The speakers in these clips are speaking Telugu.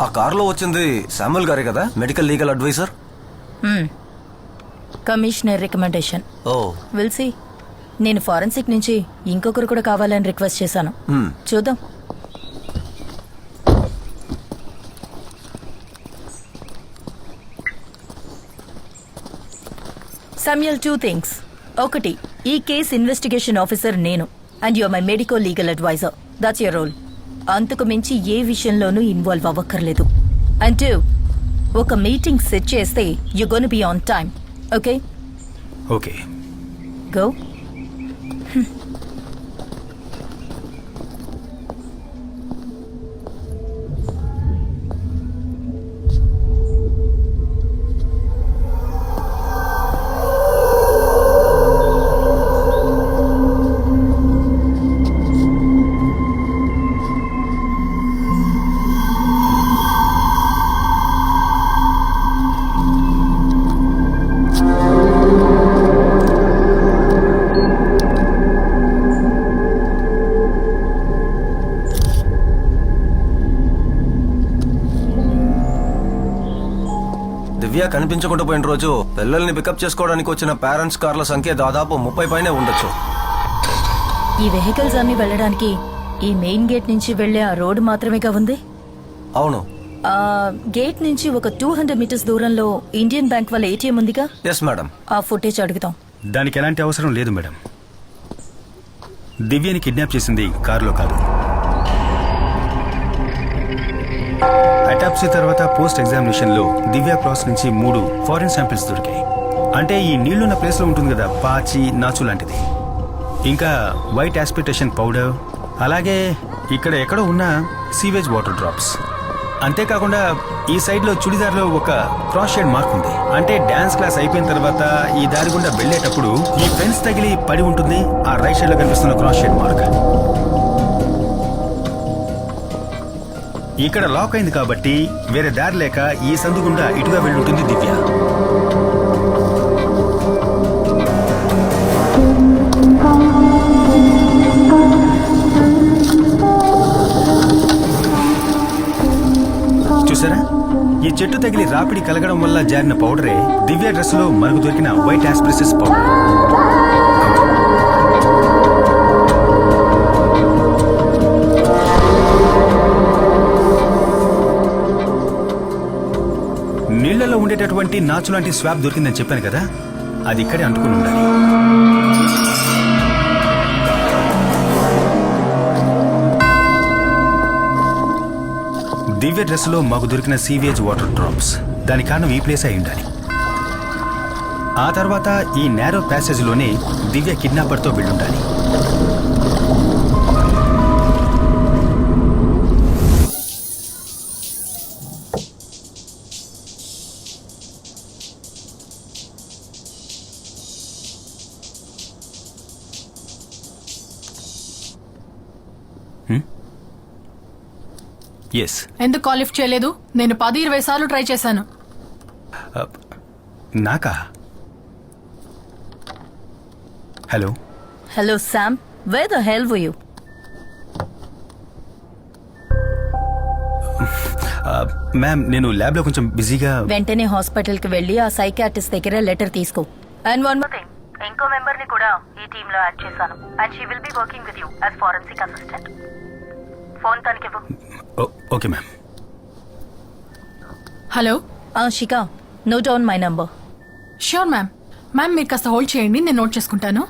ఆ కారులో వచ్చింది శామ్యుల్ గారే కదా? Medical legal advisor commissioner recommendation oh. Will see నేను ఫారెన్సిక్ నుంచి ఇంకొకరు కూడా కావాలని రిక్వెస్ట్ చేశాను. చూద్దాం. సమ్యల్ టూ థింగ్స్ ఒకటి ఈ కేస్ ఇన్వెస్టిగేషన్ ఆఫీసర్ నేను and your my medico legal advisor that's your role అంతకు మించి ఏ విషయంలోనూ ఇన్వాల్వ్ అవ్వక్కర్లేదు. అండ్ టూ ఒక మీటింగ్ సెట్ చేస్తే you gonna be on time okay? Okay. Go. కనిపించకుండా పోయిన రోజు పిల్లల్ని పికప్ చేసుకోవడానికి వచ్చిన పేరెంట్స్ కార్ల సంఖ్య దాదాపు ముప్పై పైనే ఉండొచ్చు. ఈ వెహికల్స్ అన్ని వెళ్ళడానికి ఈ మెయిన్ గేట్ నుంచి వెళ్ళే ఆ రోడ్డు మాత్రమేగా ఉంది? అవును. ఆ గేట్ నుంచి ఒక టూ హండ్రెడ్ మీటర్స్ దూరంలో ఇండియన్ బ్యాంక్ వాళ్ళ ఏటీఎం ఉందిగా? ఎస్ మేడం ఆ ఫుటేజ్ అడుగుతాం దానికి ఎలాంటి అవసరం లేదు మేడం దివ్యని కిడ్నాప్ చేసింది కారులో కాదు. అటాప్సీ తర్వాత పోస్ట్ ఎగ్జామినేషన్లో దివ్య క్రాస్ నుంచి మూడు ఫారిన్ శాంపిల్స్ దొరికాయి. అంటే ఈ నీళ్ళున్న ప్లేస్లో ఉంటుంది కదా పాచి నాచు లాంటిది. ఇంకా వైట్ ఆస్పిటేషన్ పౌడర్ అలాగే ఇక్కడ ఎక్కడో ఉన్న సీవేజ్ వాటర్ డ్రాప్స్ అంతేకాకుండా ఈ సైడ్లో చుడిదార్లో ఒక క్రాస్ షేడ్ మార్క్ ఉంది. అంటే డాన్స్ క్లాస్ అయిపోయిన తర్వాత ఈ దారి గుండా వెళ్ళేటప్పుడు ఈ ఫెన్స్ తగిలి పడి ఉంటుంది ఆ రైట్ సైడ్లో కనిపిస్తున్న క్రాస్ షేడ్ మార్క్ ఇక్కడ లాక్ అయింది కాబట్టి వేరే దారి లేక ఈ సందు గుండా ఇటుగా వెళ్ళుంటుంది దివ్య. చూసారా? ఈ చెట్టు తగిలి రాపిడి కలగడం వల్ల జారిన పౌడరే దివ్య డ్రెస్లో మనకు దొరికిన వైట్ ఆస్ప్రెసెస్ పౌడర్. ఉండేటటువంటి నాచు లాంటి స్వాబ్ దొరికిందని చెప్పాను కదా అది ఇక్కడే అంటుకుని ఉండాలి. దివ్య డ్రెస్లో మాకు దొరికిన సీవేజ్ వాటర్ డ్రాప్స్ దాని కారణం ఈ ప్లేస్ అయి ఉండాలి. ఆ తర్వాత ఈ నేరో ప్యాసేజ్లోనే దివ్య కిడ్నాపర్తో వెళ్ళుండాలి. ఎస్ ఎందుకు కాల్ లిఫ్ట్ చేయలేదు? నేను పది ఇరవై సార్లు ట్రై చేశాను. నాకా? Hello hello Sam where the hell you ma'am నేను ల్యాబ్లో కొంచెం బిజీగా వెంటనే హాస్పిటల్కి వెళ్ళి ఆ సైకాట్రిస్ట్ దగ్గర లెటర్ తీసుకో. అండ్ వన్ మోర్ థింగ్ ఇంకో మెంబర్ని కూడా ఈ టీమ్లో యాడ్ చేశాను. And she will be working with you as forensic assistant phone తనకివ్వు. Okay ma'am. Hello? Shikha note down my number. Sure ma'am ma'am మీరు కాస్త హోల్డ్ చేయండి నేను నోట్ చేసుకుంటాను.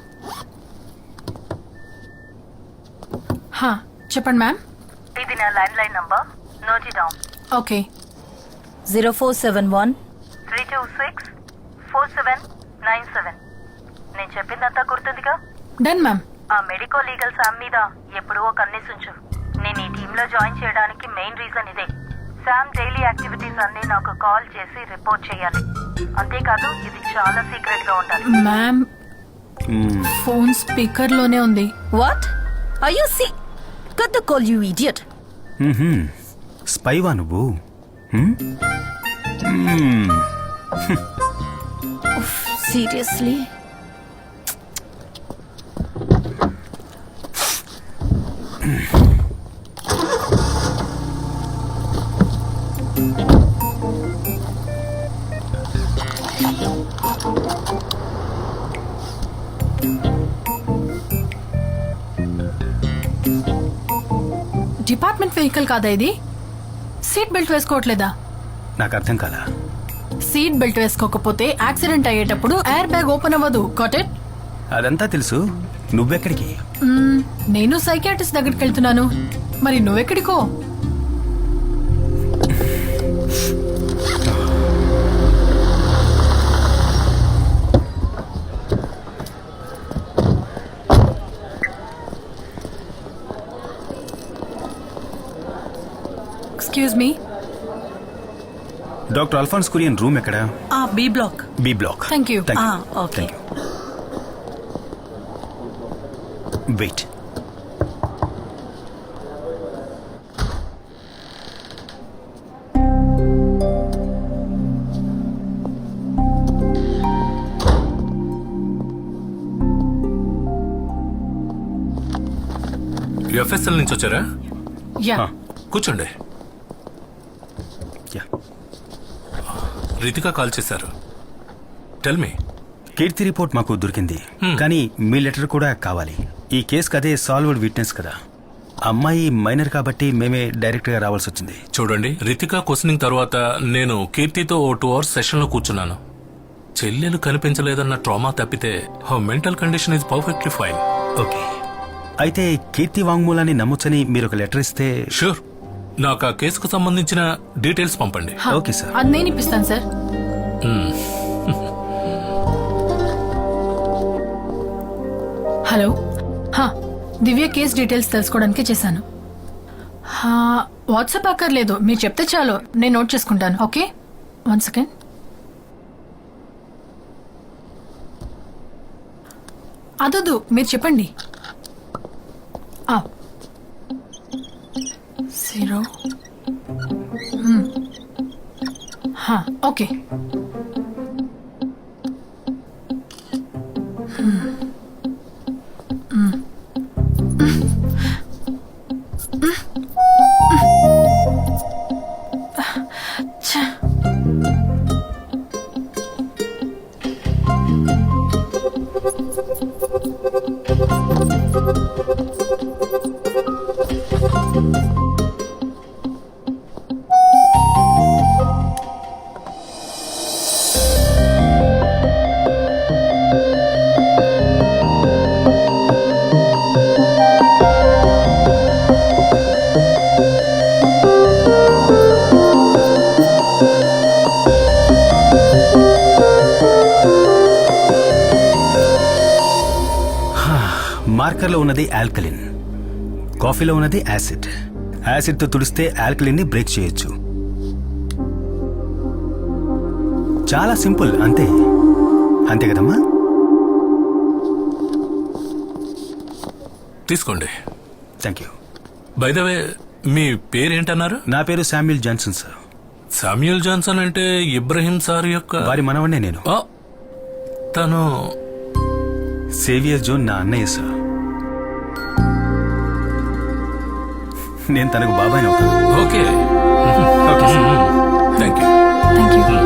హా, చెప్పండి మ్యామ్ ఇది నా landline number note down okay zero four seven one three two six four seven nine seven నేను చెప్పిందంతా గుర్తుందిగా? డన్ మ్యామ్ ఆ మెడికో లీగల్ శామ్ మీద ఎప్పుడూ ఒక కన్నేసుంచు ఈ టీంలో జాయిన్ చేయడానికి మెయిన్ రీజన్ ఇదే. శామ్ డైలీ యాక్టివిటీస్ అన్ని నాకు కాల్ చేసి రిపోర్ట్ చేయాలి. అంతేకాదు ఇది చాలా సీక్రెట్గా ఉండాలి. మ్యామ్ మ్మ్. ఫోన్ స్పీకర్లోనే ఉంది what I you see cut the call you idiot. స్పైవా నువ్వు? మ్మ్? మ్మ్. సీరియస్లీ డిపార్ట్మెంట్ వెహికల్ కాదా ఇది? సీట్ బెల్ట్ వేసుకోవట్లేదా? నాకు అర్థం కాలా? సీట్ బెల్ట్ వేసుకోకపోతే యాక్సిడెంట్ అయ్యేటప్పుడు ఎయిర్ బ్యాగ్ ఓపెన్ అవ్వదు. కాటెట్ అదంతా తెలుసు. నువ్వెక్కడికి? నేను సైకాటిస్ట్ దగ్గరికి వెళ్తున్నాను. మరి నువ్వెక్కడికో? Excuse me doctor Alphonse Kurian room ఎక్కడ? ఆ B block B block thank you ఆ, ఓకే వెయిట్ ఎఫ్ఎస్ఎల్ నుంచి వచ్చారా? Yeah Ah. కూర్చోండి. రితిక కాల్ చేశారు. టెల్ మీ కీర్తి రిపోర్ట్ మాకు దొరికింది. కానీ మీ లెటర్ కూడా కావాలి. ఈ కేసుకి అదే సాల్వ్డ్ విట్నెస్ కదా. అమ్మాయి మైనర్ కాబట్టి మేమే డైరెక్ట్గా రావాల్సి వచ్చింది. చూడండి రితిక క్వశ్చనింగ్ తర్వాత నేను కీర్తితో ఓ టూ అవర్స్ సెషన్లో కూర్చున్నాను. చెల్లెలు కనిపించలేదన్న ట్రామా తప్పితే mental condition is perfectly fine okay. అయితే కీర్తి వాంగ్మూలాన్ని నమ్మొచ్చని మీరు ఒక లెటర్ ఇస్తే షూర్ నాకు ఆ కేసుకు సంబంధించిన డీటెయిల్స్ పంపండి. Okay sir. అది నేను ఇప్పిస్తాను సార్. హలో. హా, దివ్య కేస్ డీటెయిల్స్ తెలుసుకోవడానికి చేశాను. హా, వాట్సాప్ అక్కర్లేదు. మీరు చెప్తే చాలు. నేను నోట్ చేసుకుంటాను. ఓకే? One second. అదొద్దు. మీరు చెప్పండి. జీరో. ఓకే. మార్కర్లో ఉన్నది ఆల్కలిన్. కాఫీలో ఉన్నది యాసిడ్. యాసిడ్తో తుడిస్తే ఆల్కలిన్ని బ్రేక్ చేయొచ్చు. చాలా సింపుల్ అంతే. అంతే కదమ్మా? తీసుకోండి. Thank you. By the way మీ పేరేంటన్నారు? నా పేరు Samuel Johnson sir. Samuel Johnson అంటే ఇబ్రహీం సార్ యొక్క వారి మనవన్నే నేను. ఆ, తను సేవియర్ జోన్ నా అన్నయ్య సార్. నేను తనకు బాబాయ్ అవుతాను okay thank you thank you